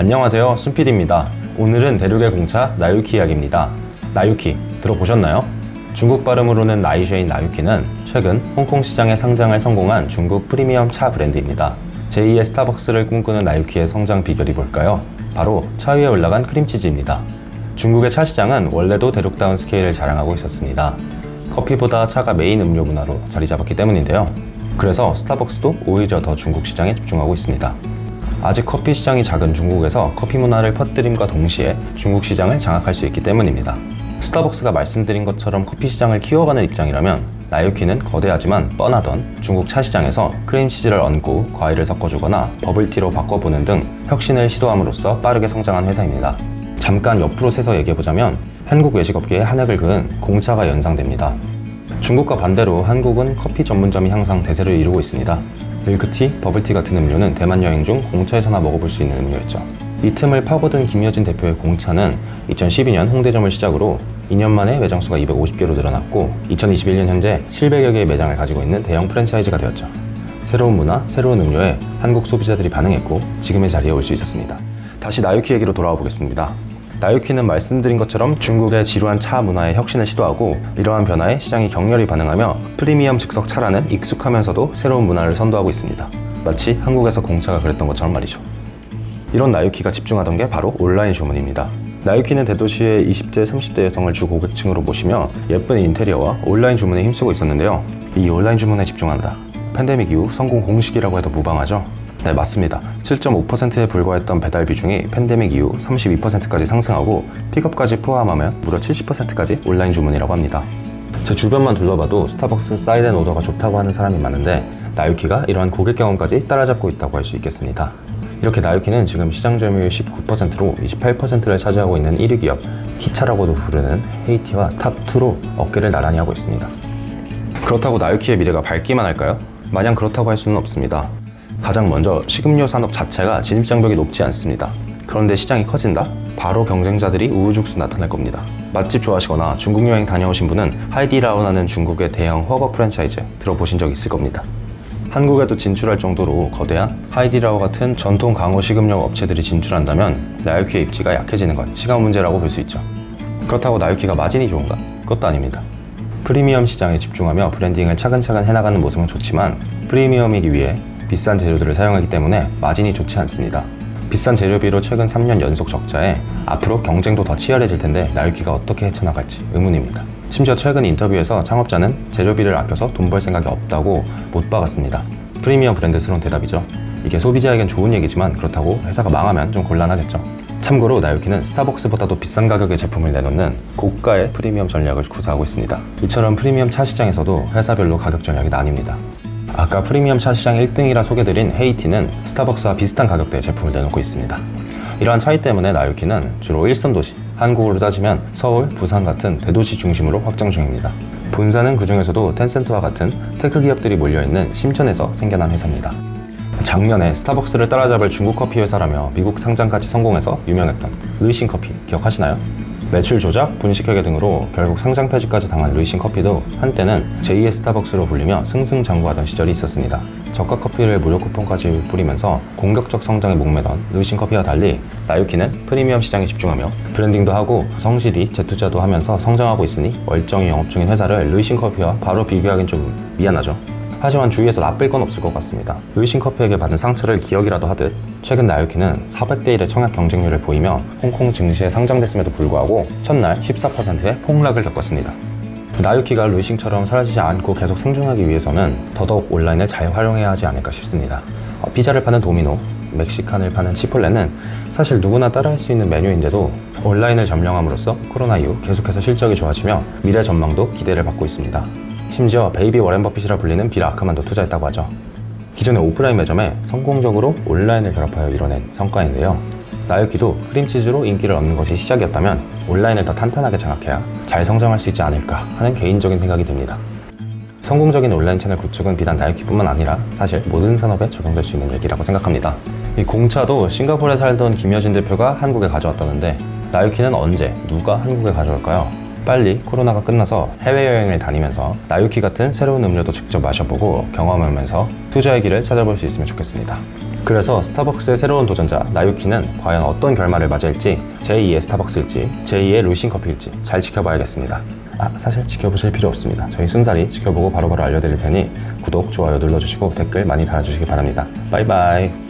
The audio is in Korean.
안녕하세요 순PD입니다. 오늘은 대륙의 공차 나유키 이야기입니다. 나유키 들어보셨나요? 중국 발음으로는 나이쉐인 나유키는 최근 홍콩 시장에 상장을 성공한 중국 프리미엄 차 브랜드입니다. 제2의 스타벅스를 꿈꾸는 나유키의 성장 비결이 뭘까요? 바로 차 위에 올라간 크림치즈입니다. 중국의 차 시장은 원래도 대륙다운 스케일을 자랑하고 있었습니다. 커피보다 차가 메인 음료 문화로 자리 잡았기 때문인데요. 그래서 스타벅스도 오히려 더 중국 시장에 집중하고 있습니다 아직 커피 시장이 작은 중국에서 커피 문화를 퍼뜨림과 동시에 중국 시장을 장악할 수 있기 때문입니다. 스타벅스가 말씀드린 것처럼 커피 시장을 키워가는 입장이라면 나유키는 거대하지만 뻔하던 중국 차 시장에서 크림치즈를 얹고 과일을 섞어주거나 버블티로 바꿔보는 등 혁신을 시도함으로써 빠르게 성장한 회사입니다. 잠깐 옆으로 세서 얘기해보자면 한국 외식업계의 한획을 그은 공차가 연상됩니다. 중국과 반대로 한국은 커피 전문점이 항상 대세를 이루고 있습니다. 밀크티, 버블티 같은 음료는 대만 여행 중 공차에서나 먹어볼 수 있는 음료였죠. 이 틈을 파고든 김여진 대표의 공차는 2012년 홍대점을 시작으로 2년 만에 매장 수가 250개로 늘어났고 2021년 현재 700여 개의 매장을 가지고 있는 대형 프랜차이즈가 되었죠. 새로운 문화, 새로운 음료에 한국 소비자들이 반응했고 지금의 자리에 올 수 있었습니다. 다시 나유키 얘기로 돌아와 보겠습니다. 나유키는 말씀드린 것처럼 중국의 지루한 차 문화에 혁신을 시도하고 이러한 변화에 시장이 격렬히 반응하며 프리미엄 즉석 차라는 익숙하면서도 새로운 문화를 선도하고 있습니다. 마치 한국에서 공차가 그랬던 것처럼 말이죠. 이런 나유키가 집중하던 게 바로 온라인 주문입니다. 나유키는 대도시의 20대, 30대 여성을 주 고객층으로 모시며 예쁜 인테리어와 온라인 주문에 힘쓰고 있었는데요. 이 온라인 주문에 집중한다. 팬데믹 이후 성공 공식이라고 해도 무방하죠? 네, 맞습니다. 7.5%에 불과했던 배달 비중이 팬데믹 이후 32%까지 상승하고 픽업까지 포함하면 무려 70%까지 온라인 주문이라고 합니다. 제 주변만 둘러봐도 스타벅스 사이렌 오더가 좋다고 하는 사람이 많은데 나유키가 이러한 고객 경험까지 따라잡고 있다고 할 수 있겠습니다. 이렇게 나유키는 지금 시장 점유율 19%로 28%를 차지하고 있는 1위 기업 히차라고도 부르는 헤이티와 탑2로 어깨를 나란히 하고 있습니다. 그렇다고 나유키의 미래가 밝기만 할까요? 마냥 그렇다고 할 수는 없습니다. 가장 먼저 식음료 산업 자체가 진입장벽이 높지 않습니다. 그런데 시장이 커진다? 바로 경쟁자들이 우후죽순 나타날 겁니다. 맛집 좋아하시거나 중국 여행 다녀오신 분은 하이디라오라는 중국의 대형 허거 프랜차이즈 들어보신 적 있을 겁니다. 한국에도 진출할 정도로 거대한 하이디라오 같은 전통 강호 식음료 업체들이 진출한다면 나유키의 입지가 약해지는 건 시간 문제라고 볼 수 있죠. 그렇다고 나유키가 마진이 좋은가? 그것도 아닙니다. 프리미엄 시장에 집중하며 브랜딩을 차근차근 해나가는 모습은 좋지만 프리미엄이기 위해 비싼 재료들을 사용하기 때문에 마진이 좋지 않습니다. 비싼 재료비로 최근 3년 연속 적자에 앞으로 경쟁도 더 치열해질 텐데 나유키가 어떻게 헤쳐나갈지 의문입니다. 심지어 최근 인터뷰에서 창업자는 재료비를 아껴서 돈 벌 생각이 없다고 못 박았습니다. 프리미엄 브랜드스러운 대답이죠. 이게 소비자에겐 좋은 얘기지만 그렇다고 회사가 망하면 좀 곤란하겠죠. 참고로 나유키는 스타벅스보다도 비싼 가격의 제품을 내놓는 고가의 프리미엄 전략을 구사하고 있습니다. 이처럼 프리미엄 차 시장에서도 회사별로 가격 전략이 나뉩니다. 아까 프리미엄 차 시장 1등이라 소개드린 헤이티는 스타벅스와 비슷한 가격대의 제품을 내놓고 있습니다. 이러한 차이 때문에 나유키는 주로 1선 도시, 한국으로 따지면 서울, 부산 같은 대도시 중심으로 확장 중입니다. 본사는 그 중에서도 텐센트와 같은 테크 기업들이 몰려있는 심천에서 생겨난 회사입니다. 작년에 스타벅스를 따라잡을 중국 커피 회사라며 미국 상장까지 성공해서 유명했던 루이신 커피 기억하시나요? 매출 조작, 분식회계 등으로 결국 상장 폐지까지 당한 루이신 커피도 한때는 제2의 스타벅스로 불리며 승승장구하던 시절이 있었습니다. 저가 커피를 무료 쿠폰까지 뿌리면서 공격적 성장에 목매던 루이신 커피와 달리 나유키는 프리미엄 시장에 집중하며 브랜딩도 하고 성실히 재투자도 하면서 성장하고 있으니 멀쩡히 영업 중인 회사를 루이신 커피와 바로 비교하긴 좀 미안하죠. 하지만 주위에서 나쁠 건 없을 것 같습니다. 루이신 커피에게 받은 상처를 기억이라도 하듯 최근 나유키는 400대 1의 청약 경쟁률을 보이며 홍콩 증시에 상장됐음에도 불구하고 첫날 14%의 폭락을 겪었습니다. 나유키가 루이싱처럼 사라지지 않고 계속 생존하기 위해서는 더더욱 온라인을 잘 활용해야 하지 않을까 싶습니다. 어, 피자를 파는 도미노, 멕시칸을 파는 치폴레는 사실 누구나 따라할 수 있는 메뉴인데도 온라인을 점령함으로써 코로나 이후 계속해서 실적이 좋아지며 미래 전망도 기대를 받고 있습니다. 심지어 베이비 워렌 버핏이라 불리는 빌 아크만도 투자했다고 하죠. 기존의 오프라인 매점에 성공적으로 온라인을 결합하여 이뤄낸 성과인데요. 나유키도 크림치즈로 인기를 얻는 것이 시작이었다면 온라인을 더 탄탄하게 장악해야 잘 성장할 수 있지 않을까 하는 개인적인 생각이 듭니다. 성공적인 온라인 채널 구축은 비단 나유키뿐만 아니라 사실 모든 산업에 적용될 수 있는 얘기라고 생각합니다. 이 공차도 싱가포르에 살던 김여진 대표가 한국에 가져왔다는데 나유키는 언제 누가 한국에 가져올까요? 빨리 코로나가 끝나서 해외여행을 다니면서 나유키 같은 새로운 음료도 직접 마셔보고 경험하면서 투자의 길을 찾아볼 수 있으면 좋겠습니다. 그래서 스타벅스의 새로운 도전자 나유키는 과연 어떤 결말을 맞이할지 제2의 스타벅스일지 제2의 루신 커피일지 잘 지켜봐야겠습니다. 아 사실 지켜보실 필요 없습니다. 저희 순살이 지켜보고 바로바로 알려드릴 테니 구독, 좋아요 눌러주시고 댓글 많이 달아주시기 바랍니다. 바이바이.